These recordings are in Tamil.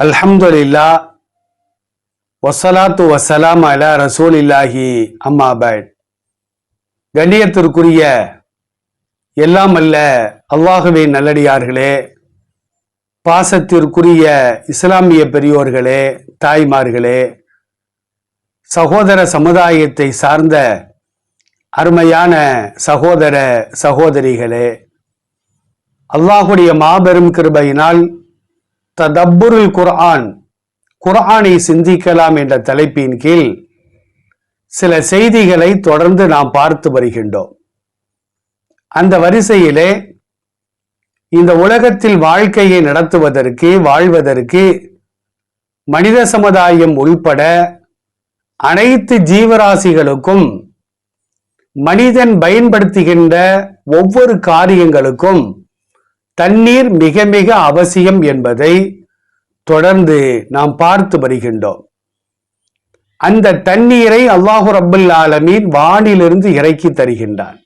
அல்ஹம்துலில்லா வசலாத்து வசலாம் அல ரசூலில்லாஹி அம்மா பைட் கண்ணியத்திற்குரிய எல்லாம் அல்ல அல்லாகவே நல்லடியார்களே பாசத்திற்குரிய இஸ்லாமிய பெரியோர்களே தாய்மார்களே சகோதர சமுதாயத்தை சார்ந்த அருமையான சகோதர சகோதரிகளே அல்லாஹுடைய மாபெரும் கிருபையினால் ததப்புருல் குர்ஆன் குர்ஆனை சிந்திக்கலாம் என்ற தலைப்பின் கீழ் சில செய்திகளை தொடர்ந்து நாம் பார்த்து வருகின்றோம். அந்த வரிசையிலே இந்த உலகத்தில் வாழ்க்கையை நடத்துவதற்கு வாழ்வதற்கு மனித சமுதாயம் உள்பட அனைத்து ஜீவராசிகளுக்கும் மனிதன் பயன்படுத்துகின்ற ஒவ்வொரு காரியங்களுக்கும் தண்ணீர் மிக மிக அவசியம் என்பதை தொடர்ந்து நாம் பார்த்து வருகின்றோம். அந்த தண்ணீரை அல்லாஹு ரபுல் ஆலமீன் வானிலிருந்து இறக்கி தருகின்றான்.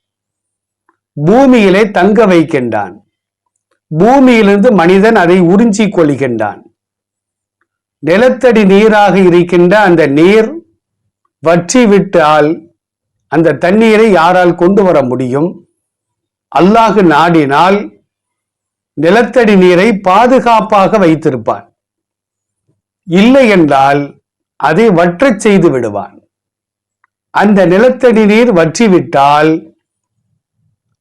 பூமியிலே தங்க வைக்கின்றான். பூமியிலிருந்து மனிதன் அதை உறிஞ்சிக் கொள்கின்றான். நிலத்தடி நீராக இருக்கின்ற அந்த நீர் வற்றி விட்டால் அந்த தண்ணீரை யாரால் கொண்டு வர முடியும்? அல்லாஹு நாடினால் நிலத்தடி நீரை பாதுகாப்பாக வைத்திருப்பான். இல்லை என்றால் அதை வற்றச் செய்து விடுவான். அந்த நிலத்தடி நீர் வற்றிவிட்டால்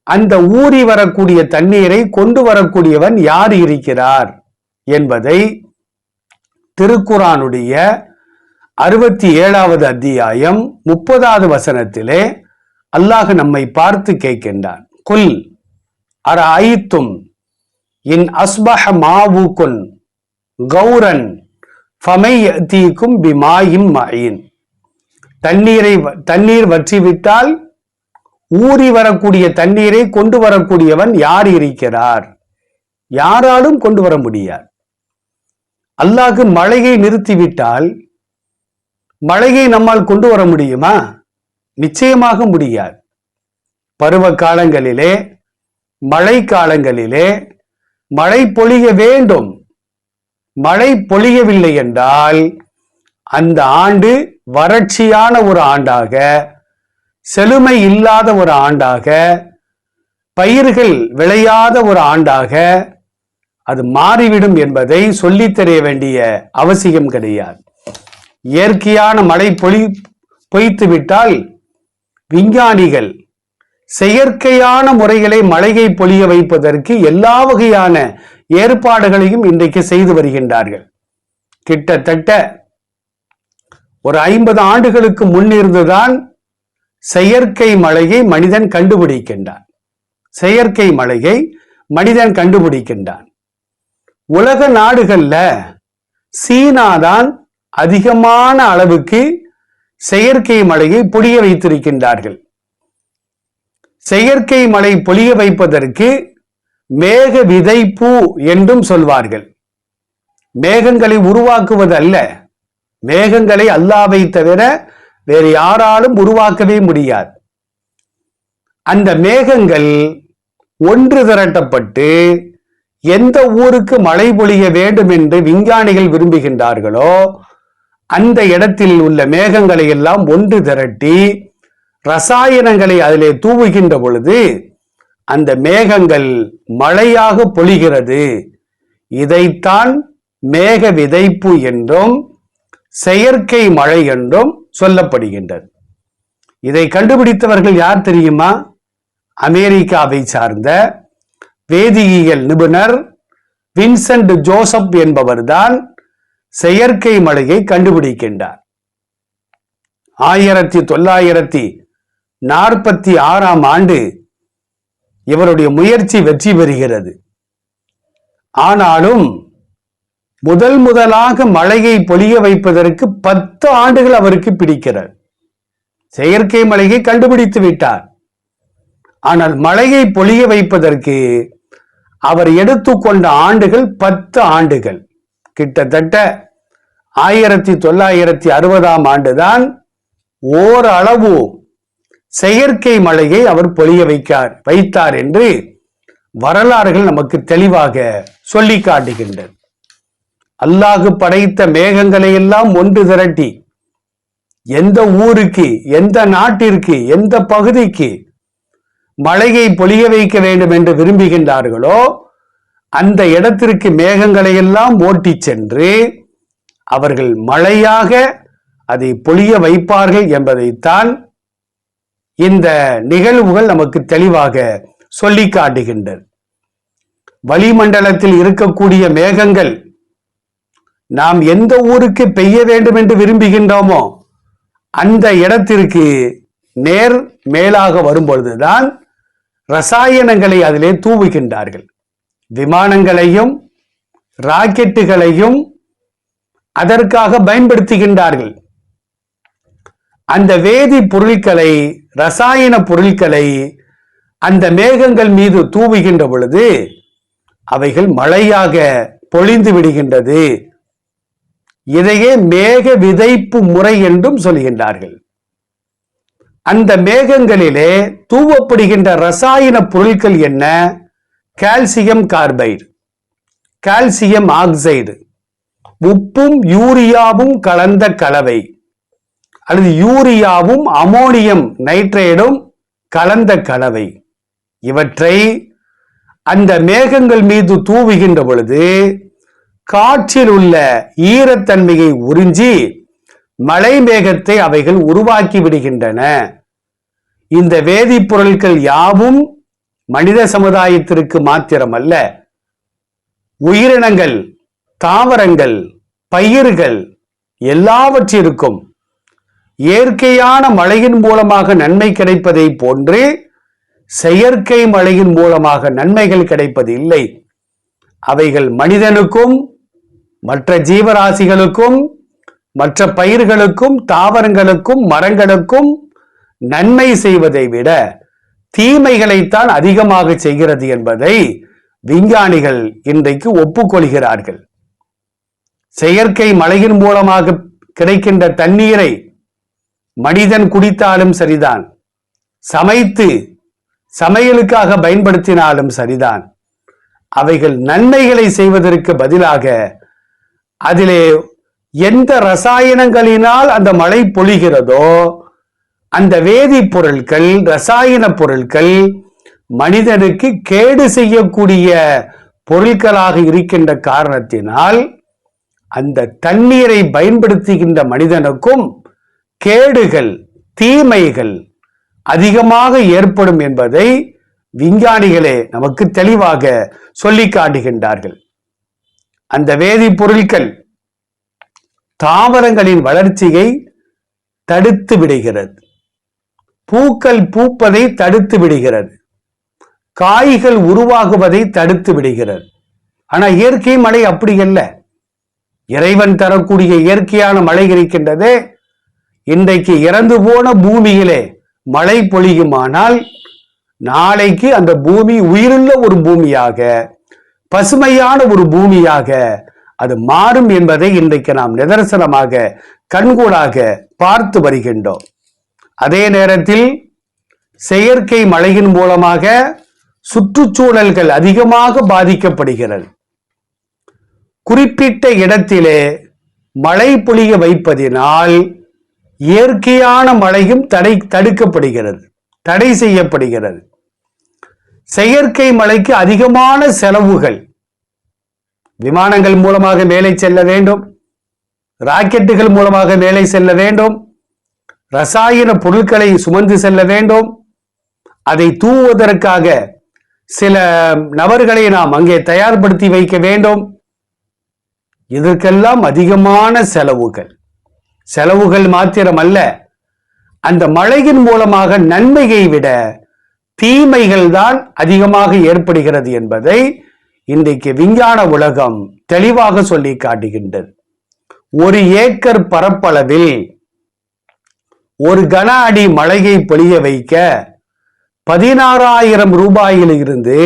அந்த ஊறி வரக்கூடிய தண்ணீரை கொண்டு வரக்கூடியவன் யார் இருக்கிறார் என்பதை திருக்குறானுடைய அறுபத்தி ஏழாவது அத்தியாயம் முப்பதாவது வசனத்திலே அல்லாஹ் நம்மை பார்த்து கேட்கின்றான். குல் அர ஐத்தும் இன் அஸ்பஹ மாவுக்குன் கௌரன் ஃபமை தீக்கும் பிமாயும் மயின். தண்ணீரை தண்ணீர் வற்றிவிட்டால் ஊறி வரக்கூடிய தண்ணீரை கொண்டு வரக்கூடியவன் யார் இருக்கிறார்? யாராலும் கொண்டு வர முடியாது. அல்லாஹ் மழையை நிறுத்திவிட்டால் மழையை நம்மால் கொண்டு வர முடியுமா? நிச்சயமாக முடியாது. பருவ காலங்களிலே மழை காலங்களிலே மழை பொழிய வேண்டும். மழை பொழியவில்லை என்றால் அந்த ஆண்டு வறட்சியான ஒரு ஆண்டாக செழுமை இல்லாத ஒரு ஆண்டாக பயிர்கள் விளையாத ஒரு ஆண்டாக அது மாறிவிடும் என்பதை சொல்லித் தெரிய வேண்டிய அவசியம் கிடையாது. இயற்கையான மழை பொழி பொய்த்து விட்டால் விஞ்ஞானிகள் செயற்கையான முறைகளை மழையை பொழிய வைப்பதற்கு எல்லா வகையான ஏற்பாடுகளையும் இன்றைக்கு செய்து வருகின்றார்கள். கிட்டத்தட்ட ஒரு ஐம்பது ஆண்டுகளுக்கு முன்னிருந்துதான் செயற்கை மழையை மனிதன் கண்டுபிடிக்கின்றான். செயற்கை மழையை மனிதன் கண்டுபிடிக்கின்றான். உலக நாடுகள்ல சீனாதான் அதிகமான அளவுக்கு செயற்கை மழையை பொழிய வைத்திருக்கின்றார்கள். செயற்கை மழை பொழிய வைப்பதற்கு மேக விதைப்பூ என்றும் சொல்வார்கள். மேகங்களை உருவாக்குவது அல்ல. மேகங்களை அல்லாவை தவிர வேறு யாராலும் உருவாக்கவே முடியாது. அந்த மேகங்கள் ஒன்று திரட்டப்பட்டு எந்த ஊருக்கு மழை பொழிய வேண்டும் என்று விஞ்ஞானிகள் விரும்புகின்றார்களோ அந்த இடத்தில் உள்ள மேகங்களை எல்லாம் ஒன்று திரட்டி ரசாயனங்களை அதிலே தூவுகின்ற பொழுது அந்த மேகங்கள் மழையாக பொழிகிறது. இதைத்தான் மேக விதைப்பு என்றும் செயற்கை மழை என்றும் சொல்லப்படுகின்றது. இதை கண்டுபிடித்தவர்கள் யார் தெரியுமா? அமெரிக்காவை சார்ந்த வேதியியல் நிபுணர் வின்சென்ட் ஜோசப் என்பவர்தான் செயற்கை மழையை கண்டுபிடிக்கின்றார். ஆயிரத்தி தொள்ளாயிரத்தி நாற்பத்தி ஆறாம் ஆண்டு இவருடைய முயற்சி வெற்றி பெறுகிறது. ஆனாலும் முதல் முதலாக மழையை பொழிய வைப்பதற்கு பத்து ஆண்டுகள் அவருக்கு பிடிக்கிறார் செயற்கை மழையை கண்டுபிடித்து விட்டார். ஆனால் மழையை பொழிய வைப்பதற்கு அவர் எடுத்துக்கொண்ட ஆண்டுகள் பத்து ஆண்டுகள். கிட்டத்தட்ட ஆயிரத்தி தொள்ளாயிரத்தி அறுபதாம் ஆண்டுதான் ஓரளவு செயற்கை மழையை அவர் பொழிய வைக்கார் வைத்தார் என்று வரலாறுகள் நமக்கு தெளிவாக சொல்லி காட்டுகின்றன. அல்லாஹு படைத்த மேகங்களை எல்லாம் ஒன்று திரட்டி எந்த ஊருக்கு எந்த நாட்டிற்கு எந்த பகுதிக்கு மழையை பொழிய வைக்க வேண்டும் என்று விரும்புகின்றார்களோ அந்த இடத்திற்கு மேகங்களை எல்லாம் ஓட்டிச் சென்று அவர்கள் மழையாக அதை பொழிய வைப்பார்கள் என்பதைத்தான் இந்த நிகழ்வுகள் நமக்கு தெளிவாக சொல்லி காட்டுகின்றன. வளிமண்டலத்தில் இருக்கக்கூடிய மேகங்கள் நாம் எந்த ஊருக்கு பெய்ய வேண்டும் என்று விரும்புகின்றோமோ அந்த இடத்திற்கு நேர் மேலாக வரும்பொழுதுதான் ரசாயனங்களை அதிலே தூவுகின்றார்கள். விமானங்களையும் ராக்கெட்டுகளையும் அதற்காக பயன்படுத்துகின்றார்கள். அந்த வேதி பொருட்களை ரசாயன பொருட்களை அந்த மேகங்கள் மீது தூவுகின்ற பொழுது அவைகள் மழையாக பொழிந்து விடுகின்றது. இதையே மேக விதைப்பு முறை என்றும் சொல்கின்றார்கள். அந்த மேகங்களிலே தூவப்படுகின்ற ரசாயன பொருட்கள் என்ன? கால்சியம் கார்பைடு கால்சியம் ஆக்சைடு உப்பும் யூரியாவும் கலந்த கலவை. அல்லது யூரியாவும் அமோனியம் நைட்ரேடும் கலந்த கலவை. இவற்றை அந்த மேகங்கள் மீது தூவுகின்ற பொழுது காற்றில் உள்ள ஈரத்தன்மையை உறிஞ்சி மழை மேகத்தை அவைகள் உருவாக்கி விடுகின்றன. இந்த வேதிப்பொருட்கள் யாவும் மனித சமுதாயத்திற்கு மாத்திரமல்ல. உயிரினங்கள் தாவரங்கள் பயிர்கள் எல்லாவற்றிற்கும் இயற்கையான மழையின் மூலமாக நன்மை கிடைப்பதை போன்று செயற்கை மழையின் மூலமாக நன்மைகள் கிடைப்பது இல்லை. அவைகள் மனிதனுக்கும் மற்ற ஜீவராசிகளுக்கும் மற்ற பயிர்களுக்கும் தாவரங்களுக்கும் மரங்களுக்கும் நன்மை செய்வதை விட தீமைகளைத்தான் அதிகமாக செய்கிறது என்பதை விஞ்ஞானிகள் இன்றைக்கு ஒப்புக்கொள்கிறார்கள். செயற்கை மழையின் மூலமாக கிடைக்கின்ற தண்ணீரை மனிதன் குடித்தாலும் சரிதான். சமைத்து சமையலுக்காக பயன்படுத்தினாலும் சரிதான். அவைகள் நன்மைகளை செய்வதற்கு பதிலாக அதிலே எந்த ரசாயனங்களினால் அந்த மழை பொழிகிறதோ அந்த வேதிப்பொருட்கள் ரசாயன பொருட்கள் மனிதனுக்கு கேடு செய்யக்கூடிய பொருட்களாக இருக்கின்ற காரணத்தினால் அந்த தண்ணீரை பயன்படுத்துகின்ற மனிதனுக்கும் கேடுகள் தீமைகள் அதிகமாக ஏற்படும் என்பதை விஞ்ஞானிகளே நமக்கு தெளிவாக சொல்லி காட்டுகின்றார்கள். அந்த வேதிப்பொருட்கள் தாவரங்களின் வளர்ச்சியை தடுத்து விடுகிறது. பூக்கள் பூப்பதை தடுத்து விடுகிறது. காய்கள் உருவாகுவதை தடுத்து விடுகிறது. ஆனா இயற்கை மழை அப்படி அல்ல. இறைவன் தரக்கூடிய இயற்கையான மழை இருக்கின்றதே இன்றைக்கு இறந்து போன பூமியிலே மழை பொழியுமானால் நாளைக்கு அந்த பூமி உயிருள்ள ஒரு பூமியாக பசுமையான ஒரு பூமியாக அது மாறும் என்பதை இன்றைக்கு நாம் நிதர்சனமாக கண்கூடாக பார்த்து வருகின்றோம். அதே நேரத்தில் செயற்கை மழையின் மூலமாக சுற்றுச்சூழல்கள் அதிகமாக பாதிக்கப்படுகிறது. குறிப்பிட்ட இடத்திலே மழை பொழிய வைப்பதினால் இயற்கையான மழையும் தடை தடுக்கப்படுகிறது தடை செய்யப்படுகிறது. செயற்கை மழைக்கு அதிகமான செலவுகள். விமானங்கள் மூலமாக மேலே செல்ல வேண்டும். ராக்கெட்டுகள் மூலமாக மேலே செல்ல வேண்டும். ரசாயன பொருட்களை சுமந்து செல்ல வேண்டும். அதை தூவுவதற்காக சில நபர்களை நாம் அங்கே தயார்படுத்தி வைக்க வேண்டும். இதற்கெல்லாம் அதிகமான செலவுகள். செலவுகள் மாத்திரமல்ல அந்த மழையின் மூலமாக நன்மையை விட தீமைகள் தான் அதிகமாக ஏற்படுகிறது என்பதை இன்றைக்கு விஞ்ஞான உலகம் தெளிவாக சொல்லி காட்டுகின்றது. ஒரு ஏக்கர் பரப்பளவில் ஒரு கன அடி மழையை பொழிய வைக்க பதினாறாயிரம் ரூபாயில் இருந்து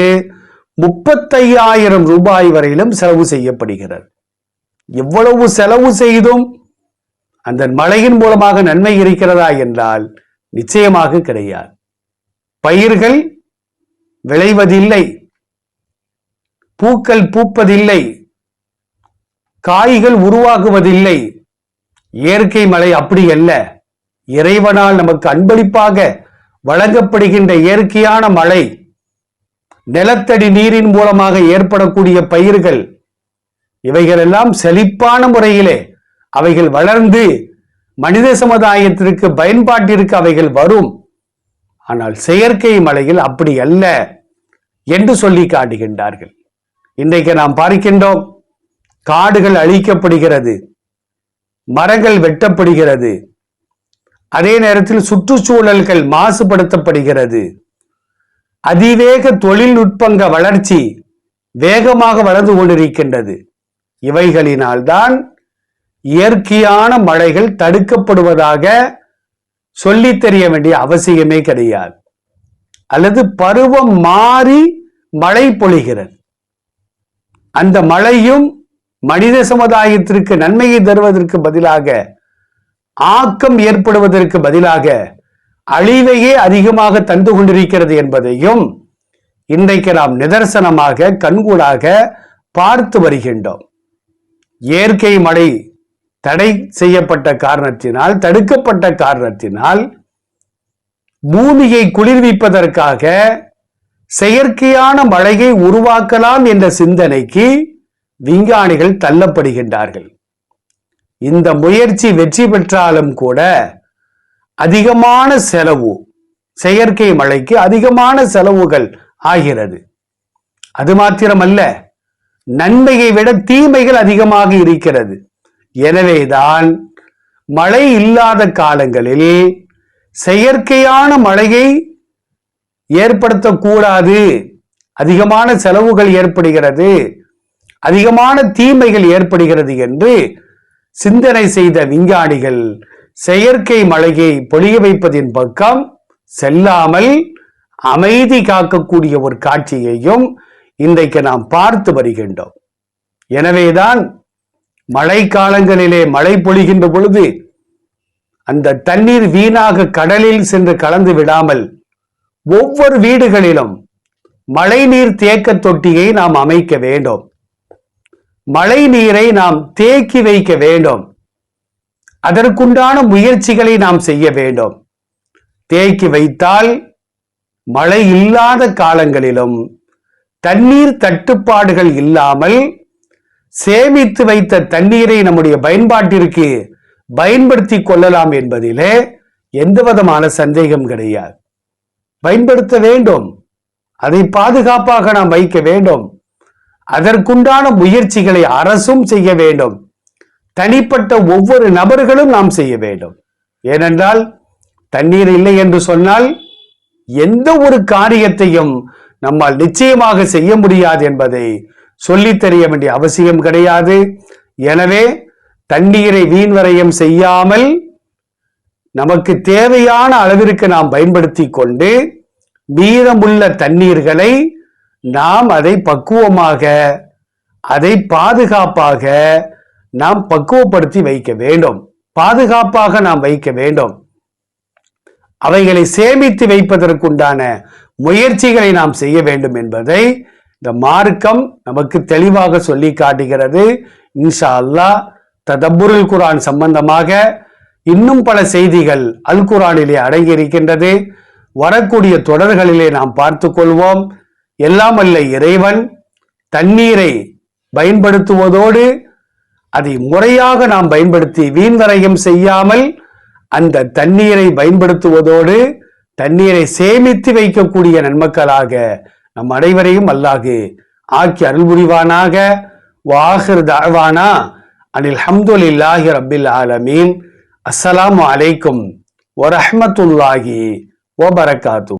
முப்பத்தையாயிரம் ரூபாய் வரையிலும் செலவு செய்யப்படுகிறது. எவ்வளவு செலவு செய்தும் அந்த மழையின் மூலமாக நன்மை இருக்கிறதா என்றால் நிச்சயமாக கிடையாது. பயிர்கள் விளைவதில்லை. பூக்கள் பூப்பதில்லை. காய்கள் உருவாகுவதில்லை. இயற்கை மழை அப்படி அல்ல. இறைவனால் நமக்கு அன்பளிப்பாக வழங்கப்படுகின்ற இயற்கையான மழை நிலத்தடி நீரின் மூலமாக ஏற்படக்கூடிய பயிர்கள் இவைகளெல்லாம் செழிப்பான முறையிலே அவைகள் வளர்ந்து மனித சமுதாயத்திற்கு பயன்பாட்டிற்கு அவைகள் வரும். ஆனால் செயற்கை மலையில் அப்படி அல்ல என்று சொல்லி காட்டுகின்றார்கள். இன்றைக்கு நாம் பார்க்கின்றோம் காடுகள் அழிக்கப்படுகிறது மரங்கள் வெட்டப்படுகிறது அதே நேரத்தில் சுற்றுச்சூழல்கள் மாசுபடுத்தப்படுகிறது. அதிவேக தொழில்நுட்பங்க வளர்ச்சி வேகமாக வளர்ந்து கொண்டிருக்கின்றது. இவைகளினால்தான் இயற்கையான மழைகள் தடுக்கப்படுவதாக சொல்லி தெரிய வேண்டிய அவசியமே கிடையாது. அல்லது பருவம் மாறி மழை பொழிகிறது. அந்த மழையும் மனித சமுதாயத்திற்கு நன்மையை தருவதற்கு பதிலாக ஆக்கம் ஏற்படுவதற்கு பதிலாக அழிவையே அதிகமாக தந்து கொண்டிருக்கிறது என்பதையும் இன்றைக்கு நாம் நிதர்சனமாக கண்கூடாக பார்த்து வருகின்றோம். இயற்கை மழை தடை செய்யப்பட்ட காரணத்தினால் தடுக்கப்பட்ட காரணத்தினால் பூமியை குளிர்விப்பதற்காக செயற்கையான மழையை உருவாக்கலாம் என்ற சிந்தனைக்கு விஞ்ஞானிகள் தள்ளப்படுகின்றார்கள். இந்த முயற்சி வெற்றி பெற்றாலும் கூட அதிகமான செலவு செயற்கை மழைக்கு அதிகமான செலவுகள் ஆகிறது. அது மாத்திரமல்ல நன்மையை விட தீமைகள் அதிகமாக இருக்கிறது. எனவேதான் மழை இல்லாத காலங்களில் செயற்கையான மழையை ஏற்படுத்தக்கூடாது. அதிகமான செலவுகள் ஏற்படுகிறது. அதிகமான தீமைகள் ஏற்படுகிறது என்று சிந்தனை செய்த விஞ்ஞானிகள் செயற்கை மழையை பொழிய வைப்பதின் பக்கம் செல்லாமல் அமைதி காக்கக்கூடிய ஒரு காட்சியையும் இன்றைக்கு நாம் பார்த்து வருகின்றோம். எனவேதான் மழை காலங்களிலே மழை பொழிகின்ற பொழுது அந்த தண்ணீர் வீணாக கடலில் சென்று கலந்து விடாமல் ஒவ்வொரு வீடுகளிலும் மழை நீர் தேக்க தொட்டியை நாம் அமைக்க வேண்டும். மழை நீரை நாம் தேக்கி வைக்க வேண்டும். அதற்குண்டான முயற்சிகளை நாம் செய்ய வேண்டும். தேக்கி வைத்தால் மழை இல்லாத காலங்களிலும் தண்ணீர் தட்டுப்பாடுகள் இல்லாமல் சேமித்து வைத்த தண்ணீரை நம்முடைய பயன்பாட்டிற்கு பயன்படுத்தி கொள்ளலாம் என்பதிலே எந்த விதமான சந்தேகம் கிடையாது. பயன்படுத்த வேண்டும். அதை பாதுகாப்பாக நாம் வைக்க வேண்டும். அதற்குண்டான முயற்சிகளை அரசும் செய்ய வேண்டும். தனிப்பட்ட ஒவ்வொரு நபர்களும் நாம் செய்ய வேண்டும். ஏனென்றால் தண்ணீர் இல்லை என்று சொன்னால் எந்த ஒரு காரியத்தையும் நம்மால் நிச்சயமாக செய்ய முடியாது என்பதை சொல்லித் தெரிய வேண்டிய அவசியம் கிடையாது. எனவே தண்ணீரை வீண்வரையம் செய்யாமல் நமக்கு தேவையான அளவிற்கு நாம் பயன்படுத்தி கொண்டு மீதமுள்ள தண்ணீர்களை நாம் அதை பக்குவமாக அதை பாதுகாப்பாக நாம் பக்குவப்படுத்தி வைக்க வேண்டும். பாதுகாப்பாக நாம் வைக்க வேண்டும். அவைகளை சேமித்து வைப்பதற்குண்டான முயற்சிகளை நாம் செய்ய வேண்டும் என்பதை இந்த மார்க்கம் நமக்கு தெளிவாக சொல்லி காட்டுகிறது. இன்ஷா அல்லாஹ் ததப்புருல் குரான் சம்பந்தமாக இன்னும் பல செய்திகள் அல் குரானிலே அடங்கி இருக்கின்றது வரக்கூடிய தொடர்களிலே நாம் பார்த்து கொள்வோம். எல்லாம் அல்ல இறைவன் தண்ணீரை பயன்படுத்துவதோடு அதை முறையாக நாம் பயன்படுத்தி வீண்வரையும் செய்யாமல் அந்த தண்ணீரை பயன்படுத்துவதோடு தண்ணீரை சேமித்து வைக்கக்கூடிய நன்மக்களாக நம் அனைவரையும் அல்லாஹு ஆக்கி அருள் புரிவானாக வாஹிர் தாழ்வானா அனில் ஹம்துலில்லாஹி ரபில் ஆலமீன். அஸ்ஸலாமு அலைக்கும் வரஹ்மத்துல்லாஹி வபரகாத்து.